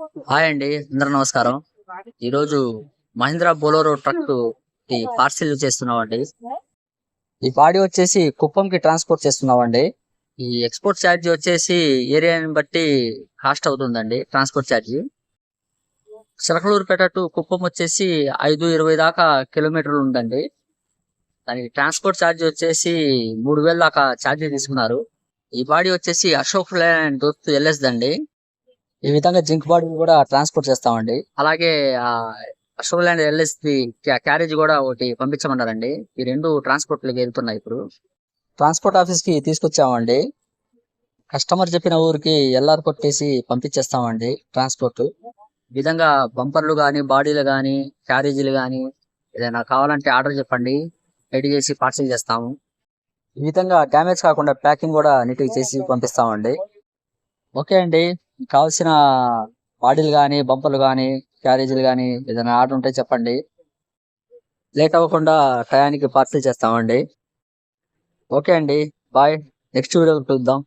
Hi అండి అందరూ నమస్కారం. ఈరోజు మహీంద్రా బోలోరో ట్రక్ పార్సిల్ చేస్తున్నామండి. ఈ బాడీ వచ్చేసి కుప్పంకి ట్రాన్స్పోర్ట్ చేస్తున్నామండి. ఈ ఎక్స్పోర్ట్ ఛార్జ్ వచ్చేసి ఏరియాని బట్టి కాస్ట్ అవుతుందండి transport charge. Chilakaluripet to Kuppam వచ్చేసి ఐదు ఇరవై దాకా కిలోమీటర్లు ఉందండి. దానికి ట్రాన్స్పోర్ట్ ఛార్జ్ వచ్చేసి మూడు వేల దాకా ఛార్జ్ తీసుకున్నారు. ఈ బాడీ వచ్చేసి అశోక్ ల్యాండ్ దోస్తు ఎల్ఎస్ దండి. ఈ విధంగా జింక్ బాడీ కూడా ట్రాన్స్పోర్ట్ చేస్తామండి. అలాగే ఆ అశోక్ ల్యాండ్ ఎల్ఎస్ క్యారేజ్ కూడా ఒకటి పంపించమన్నారండి. ఈ రెండు ట్రాన్స్పోర్ట్ వెళ్తున్నాయి ఇప్పుడు. ట్రాన్స్పోర్ట్ ఆఫీస్కి తీసుకొచ్చామండి. కస్టమర్ చెప్పిన ఊరికి ఎల్ఆర్ కొట్టేసి పంపించేస్తామండి ట్రాన్స్పోర్ట్. ఈ విధంగా బంపర్లు కానీ బాడీలు కానీ క్యారేజీలు కానీ ఏదైనా కావాలంటే ఆర్డర్ చెప్పండి. రెడీ చేసి పార్సల్ చేస్తాము. ఈ విధంగా డ్యామేజ్ కాకుండా ప్యాకింగ్ కూడా నీట్గా చేసి పంపిస్తామండి. ఓకే అండి. కావాల్సిన బాడీలు కానీ బంపర్లు కానీ క్యారేజీలు కానీ ఏదైనా ఆర్డర్ ఉంటే చెప్పండి. లేట్ అవ్వకుండా టయానికి పార్సల్ చేస్తామండి. ఓకే అండి. బాయ్. నెక్స్ట్ వీడియోలో చూద్దాం